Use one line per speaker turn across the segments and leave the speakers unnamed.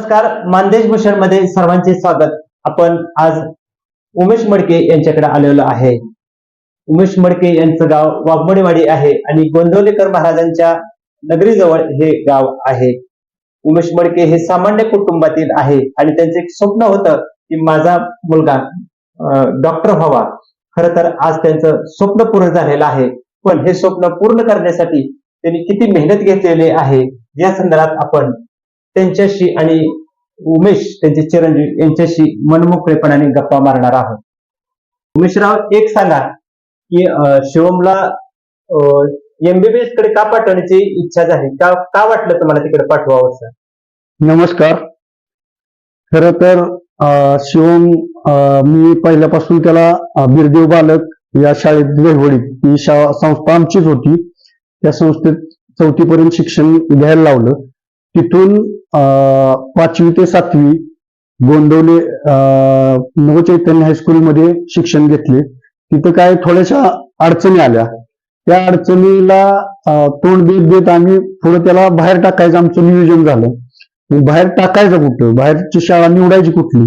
नमस्कार मानदेश भूषणमध्ये सर्वांचे स्वागत. आपण आज उमेश मडके यांच्याकडे आलेलो आहे. उमेश मडके यांचं गाव वाघमडेवाडी आहे आणि गोंदवलेकर महाराजांच्या नगरीजवळ हे गाव आहे. उमेश मडके हे सामान्य कुटुंबातील आहे आणि त्यांचं एक स्वप्न होतं की माझा मुलगा डॉक्टर व्हावा. खर तर आज त्यांचं स्वप्न पूर्ण झालेलं आहे. पण हे स्वप्न पूर्ण करण्यासाठी त्यांनी किती मेहनत घेतलेली आहे या संदर्भात आपण त्यांच्याशी आणि उमेश त्यांचे चिरंजीव यांच्याशी मनमोकळेपणाने गप्पा मारणार आहोत. उमेशराव एक सांगा की अं, शिवमला एमबीबीएसकडे का पाठवण्याची इच्छा झाली? का का वाटलं तुम्हाला तिकडे पाठवावं सर
नमस्कार. खर तर अ, शिवम अ, मी पहिल्यापासून त्याला अ, बिरदेव बालक या शाळेत वेहवडीत ही शा संस्था आमचीच होती. त्या संस्थेत चौथीपर्यंत शिक्षण घ्यायला लावलं. तिथून अ, पाचवी ते सातवी गोंदवले अ, नवचैतन्य हायस्कूलमध्ये शिक्षण घेतले. तिथं काय थोड्याशा अडचणी आल्या. त्या अडचणीला तोंड देत देत आम्ही पुढे त्याला बाहेर टाकायचं आमचं नियोजन झालं. बाहेर टाकायचं कुठं? बाहेरची शाळा निवडायची कुठली?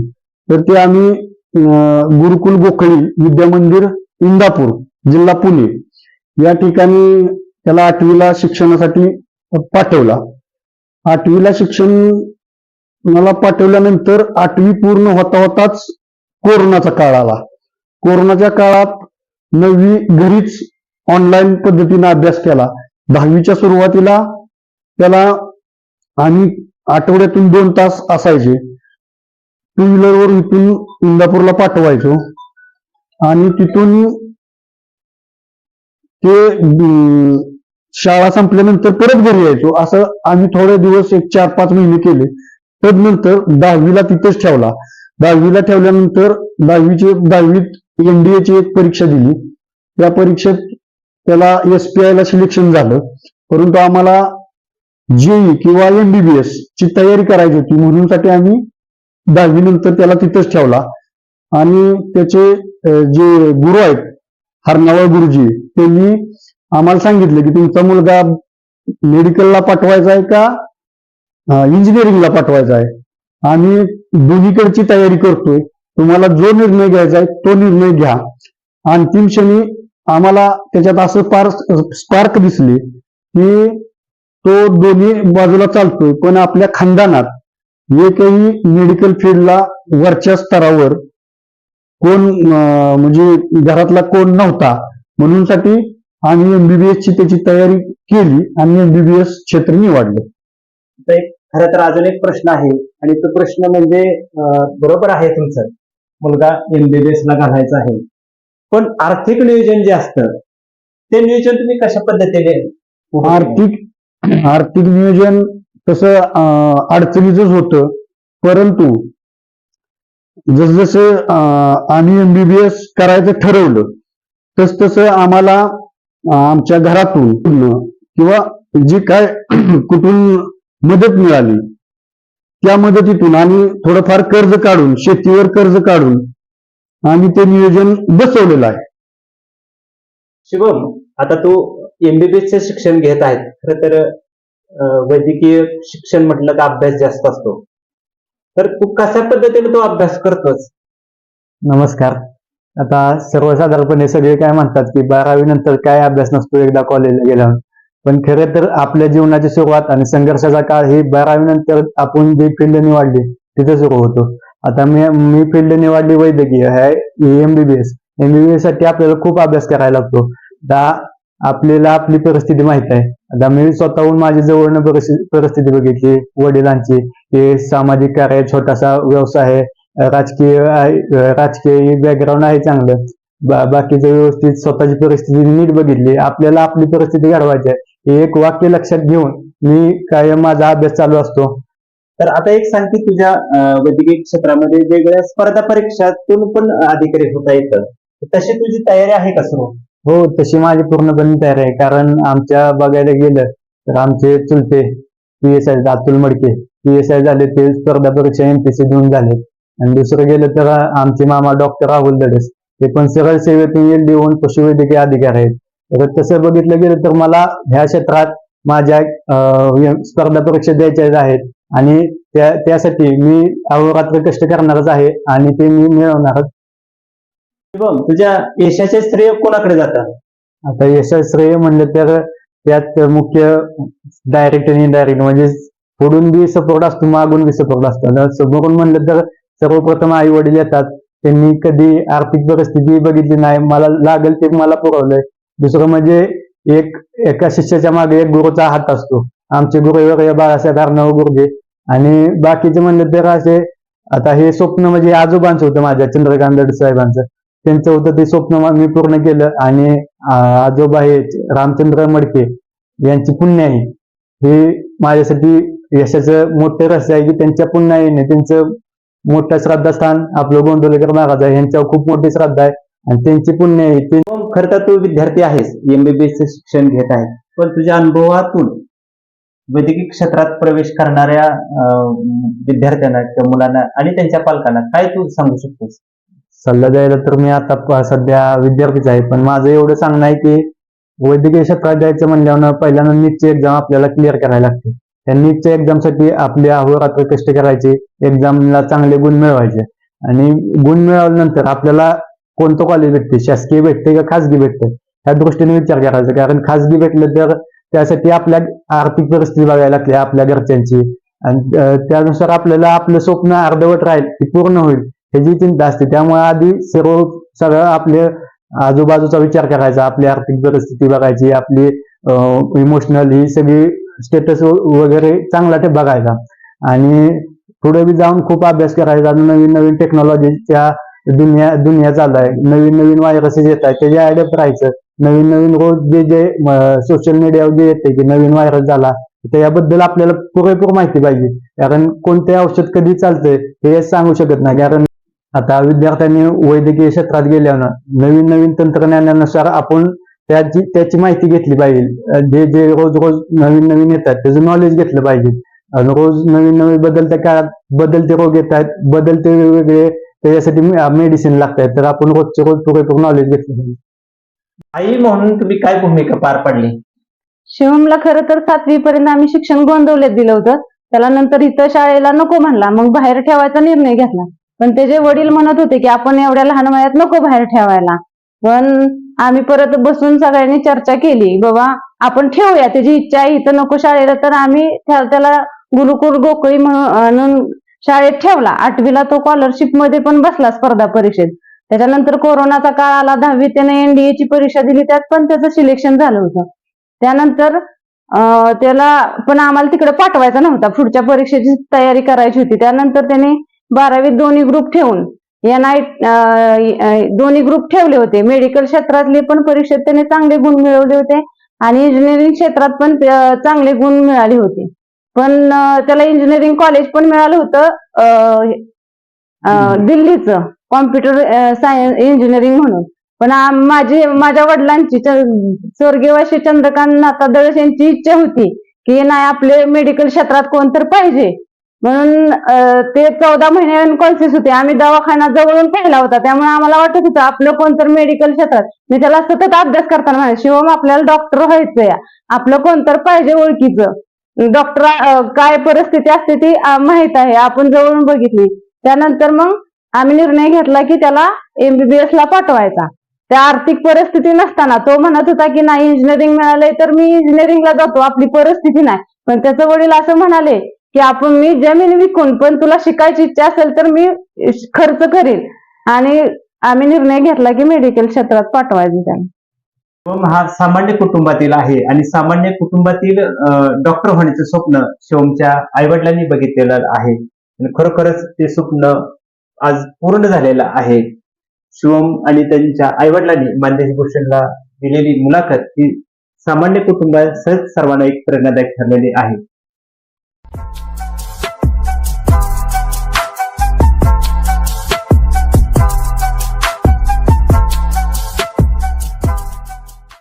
तर ते आम्ही अं, गुरुकुल गोखळी विद्या मंदिर इंदापूर जिल्हा पुणे या ठिकाणी त्याला आठवीला शिक्षणासाठी पाठवला. आठवीला शिक्षण मला पाठवल्यानंतर आठवी पूर्ण होता होताच कोरोनाचा काळ आला. कोरोनाच्या काळात नववी घरीच ऑनलाईन पद्धतीने अभ्यास केला. दहावीच्या सुरुवातीला त्याला आम्ही आठवड्यातून दोन तास असायचे. टू व्हीलरवर इथून इंदापूरला पाठवायचो. आणि तिथून ते शाळा संपल्यानंतर परत घरी यायचो. असं आम्ही थोडे दिवस एक चार पाच महिने केले. तदनंतर दहावीला तिथंच ठेवला. दहावीला ठेवल्यानंतर दहावीची दहावीत एनडीएची एक परीक्षा दिली. त्या परीक्षेत त्याला एस पी आयला सिलेक्शन झालं. परंतु आम्हाला जेई किंवा एमबीबीएस ची तयारी करायची होती. म्हणून साठी आम्ही दहावी नंतर त्याला तिथंच ठेवला. आणि त्याचे जे गुरु आहेत हरनावळ गुरुजी त्यांनी आम्हाला सांगितलं की तुमचा मुलगा मेडिकलला पाठवायचा आहे का इंजिनिअरिंगला पाठवायचा आहे? आम्ही दोन्हीकडची तयारी करतोय. तुम्हाला जो निर्णय घ्यायचा आहे तो निर्णय घ्या. अंतिम क्षणी आम्हाला त्याच्यात असं फार स्पार्क दिसले की तो दोन्ही बाजूला चालतोय पण आपल्या खानदानात एकही मेडिकल फील्डला वरच्या स्तरावर कोण अं, म्हणजे घरातला कोण नव्हता. म्हणून साठी आम्ही एमबीबीएस ची त्याची तयारी केली आणि एमबीबीएस क्षेत्र निवडलं
खरं तर अजून एक प्रश्न आहे आणि तो प्रश्न म्हणजे बरोबर आहे तुमचं. मुलगा एमबीबीएस ला घालायचा आहे. पण आर्थिक नियोजन जे असतं ते नियोजन तुम्ही कशा पद्धतीने?
आर्थिक आर्थिक नियोजन तसं अं, अडचणीचंच होतं. परंतु जसजसं आम्ही एमबीबीएस करायचं ठरवलं तस तसं आम्हाला आमच्या घरातून किंवा जी काय कुठून मदत मिळाली त्या मदतीतून आणि थोडंफार कर्ज काढून शेतीवर कर्ज काढून आम्ही ते नियोजन बसवलेलं आहे.
शिवम आता तू एमबीबीएस चे शिक्षण घेत आहेत खरं तर वैद्यकीय शिक्षण म्हटलं का अभ्यास जास्त असतो. तर तू कशा पद्धतीने तो अभ्यास करतोस?
नमस्कार. आता सर्वसाधारणपणे सगळे काय म्हणतात की बारावी नंतर काय अभ्यास नसतो एकदा कॉलेजला गेल्यावर. पण खरे तर आपल्या जीवनाची सुरुवात आणि संघर्षाचा काळ ही बारावी नंतर आपण जी फील्ड निवडली तिथे सुरू होतो. आता मी मी फील्ड निवडली वैद्यकीय आहे एमबीबीएस एमबीबीएससाठी आपल्याला खूप अभ्यास करायला लागतो. आपल्याला आपली परिस्थिती माहीत आहे. आता मी स्वतःहून माझी जवळनं परिस्थिती परिस्थिती बघितली वडिलांची हे सामाजिक कार्य छोटासा व्यवसाय आहे. राजकीय आहे- राजकीय बॅकग्राऊंड आहे चांगलं. बा- बाकीचं व्यवस्थित स्वतःची परिस्थिती नीट बघितली. आपल्याला आपली परिस्थिती घडवायची आहे. हे एक वाक्य लक्षात घेऊन मी कायम माझा अभ्यास चालू असतो.
तर आता एक सांग की तुझ्या वैद्यकीय क्षेत्रामध्ये वेगवेगळ्या स्पर्धा परीक्षातून पण अधिकारी होता येतं. तशी तुझी तयारी आहे का सुरू?
हो तशी माझी पूर्णपणे तयारी आहे. कारण आमच्या बघायला गेलं तर आमचे चुलते पी एस आय अतुल मडके पी एस आय झाले ते स्पर्धा परीक्षा एमपीसी देऊन झाले आणि दुसरं गेलं तर आमचे मामा डॉक्टर राहुल दडस ते पण सरळ सेवेतून एल डी होऊन पशुवैद्यकीय अधिकारी आहेत. तर तसं बघितलं गेलं तर मला ह्या क्षेत्रात माझ्या स्पर्धा परीक्षा द्यायच्या आहेत आणि त्या त्यासाठी मी अहोरात्र कष्ट करणारच आहे आणि ते मी मिळवणारच
शुभम तुझ्या यशाचे श्रेय कोणाकडे जातं?
आता यशस्वी श्रेय म्हणलं तर त्यात मुख्य डायरेक्ट आणि इनडायरेक्ट म्हणजे पुढून बी सपोर्ट असतो मागून बी सपोर्ट असतो. समोरून म्हणलं तर सर्वप्रथम आई वडील येतात. त्यांनी कधी आर्थिक परिस्थिती बघितली नाही. मला लागेल ते मला पुरवलंय. दुसरं म्हणजे एक एका शिष्याच्या मागे एक गुरुचा हात असतो. आमचे गुरु वगैरे बाळासाहेब अर्णव गुरुजी. आणि बाकीचे म्हणलं तर असे आता हे स्वप्न म्हणजे आजोबांचं होतं माझ्या चंद्रकांत साहेबांचं. त्यांचं होतं ते स्वप्न मी पूर्ण केलं. आणि आजोबा हे रामचंद्र मडके यांची पुण्याई हे माझ्यासाठी यशाचं मोठं रहस्य आहे की त्यांच्या पुण्याने त्यांचं मोठं श्रद्धास्थान आपलं गोंदवलेकर महाराज आहे यांच्यावर खूप मोठी श्रद्धा आहे. आणि त्यांची पुण्य ते
खरं तर तू विद्यार्थी आहेस. एमबीबीएस शिक्षण घेत आहे पण तुझ्या अनुभवातून वैद्यकीय क्षेत्रात प्रवेश करणाऱ्या विद्यार्थ्यांना किंवा मुलांना आणि त्यांच्या पालकांना काय तू सांगू शकतोस?
सल्ला द्यायला तर मी आता सध्या विद्यार्थीच आहे. पण माझं एवढं सांगणं आहे की वैद्यकीय क्षेत्रात जायचं म्हणल्यावर पहिल्यांदा नीटची एक्झाम आपल्याला क्लिअर करायला लागते. त्या नीटच्या एक्झामसाठी आपले अहोरात्र कष्ट करायचे एक्झामला चांगले गुण मिळवायचे. आणि गुण मिळवल्यानंतर आपल्याला कोणतं कॉलेज भेटते? शासकीय भेटते का खासगी भेटते? ह्या दृष्टीने विचार करायचा. कारण खासगी भेटलं तर त्यासाठी आपल्या आर्थिक परिस्थिती बघायला लागते आपल्या घरच्यांची. आणि त्यानुसार आपल्याला आपलं स्वप्न अर्धवट राहील ते पूर्ण होईल ह्याची चिंता असते. त्यामुळे आधी सर्व सगळं आपले आजूबाजूचा विचार करायचा आपली आर्थिक परिस्थिती बघायची आपली इमोशनल ही सगळी स्टेटस वगैरे चांगला ते बघायचा. आणि पुढे बी जाऊन खूप अभ्यास करायचा. नवीन नवीन टेक्नॉलॉजीच्या दुनिया दुनिया चालू आहे नवीन नवीन व्हायरसेस येत आहेत त्याच्या ऍडप्ट राहायचं. नवीन नवीन रोज जे जे सोशल मीडियावर जे येते की नवीन व्हायरस झाला त्याबद्दल आपल्याला पुरेपूर माहिती पाहिजे. कारण कोणते औषध कधी चालतंय हे सांगू शकत नाही. कारण आता विद्यार्थ्यांनी वैद्यकीय क्षेत्रात गेल्यानं नवीन नवीन तंत्रज्ञानानुसार आपण त्याची त्याची माहिती घेतली पाहिजे. जे जे रोज रोज नवीन नवीन येतात त्याचं नॉलेज घेतलं पाहिजे. आणि रोज नवीन नवीन बदलत्या काळात बदलते रोग येत आहेत बदलते वेगवेगळे त्याच्यासाठी मेडिसिन लागतात तर आपण रोजचे रोज पुरेपूर नॉलेज घेतलं पाहिजे.
आई म्हणून तुम्ही काय भूमिका पार पाडली?
शिवमला खरं तर सातवी पर्यंत आम्ही शिक्षण गोंदवल्यात दिलं होतं. त्याला नंतर इथं शाळेला नको म्हणला मग बाहेर ठेवायचा निर्णय घेतला. पण त्याचे वडील म्हणत होते की आपण एवढ्या लहान वयात नको बाहेर ठेवायला. पण आम्ही परत बसून सगळ्यांनी चर्चा केली. बाबा आपण ठेवूया. त्याची इच्छा आहे इथं नको शाळेला. तर आम्ही त्याला गुरुकुल गोकळी म्हणून शाळेत ठेवला. आठवीला तो स्कॉलरशिपमध्ये पण बसला स्पर्धा परीक्षेत. त्याच्यानंतर कोरोनाचा काळ आला दहावी त्याने एनडीए ची परीक्षा दिली. त्यात पण त्याचं सिलेक्शन झालं होतं. त्यानंतर त्याला पण आम्हाला तिकडे पाठवायचा नव्हता. पुढच्या परीक्षेची तयारी करायची होती. त्यानंतर त्याने बारावीत दोन्ही ग्रुप ठेवून आय दोन्ही ग्रुप ठेवले होते. मेडिकल क्षेत्रातले पण परीक्षेत त्याने चांगले गुण मिळवले होते आणि इंजिनिअरिंग क्षेत्रात पण चांगले गुण मिळाले होते. पण त्याला इंजिनिअरिंग कॉलेज पण मिळालं होतं दिल्लीचं कॉम्प्युटर सायन्स इंजिनिअरिंग म्हणून. पण माझी माझ्या वडिलांची च- स्वर्गीय अशी चंद्रकांत नाथा दळस यांची इच्छा होती की नाही आपले मेडिकल क्षेत्रात कोणतर पाहिजे. म्हणून ते चौदा महिने अनकॉन्शियस होते. आम्ही दवाखाना जवळून पाहिला होता. त्यामुळे आम्हाला वाटत होतं आपलं कोणतर मेडिकल क्षेत्रात. मी त्याला सतत अभ्यास करताना म्हणाले शिवम आपल्याला डॉक्टर व्हायचंय. आपलं कोणतर पाहिजे ओळखीचं. डॉक्टर काय परिस्थिती असते ती माहीत आहे. आपण जवळून बघितली. त्यानंतर मग आम्ही निर्णय घेतला की त्याला एमबीबीएस ला पाठवायचा. त्या आर्थिक परिस्थिती नसताना तो म्हणत होता की नाही इंजिनिअरिंग मिळालंय तर मी इंजिनिअरिंगला जातो. आपली परिस्थिती नाही. पण त्याचं वडील असं म्हणाले की आपण मी जमीन विकून पण तुला शिकायची इच्छा असेल तर मी खर्च करीन. आणि आम्ही निर्णय घेतला की मेडिकल क्षेत्रात पाठवायचं त्याला
शिवम हा सामान्य कुटुंबातील आहे आणि सामान्य कुटुंबातील डॉक्टर होण्याचं स्वप्न शिवमच्या आईवडिलांनी बघितलेलं आहे. आणि खरोखरच ते स्वप्न आज पूर्ण झालेलं आहे. शिवम आणि त्यांच्या आईवडिलांनी मान्यश भूषणला दिलेली मुलाखत ही सामान्य कुटुंबासह सर्वांना एक प्रेरणादायक ठरलेली आहे. you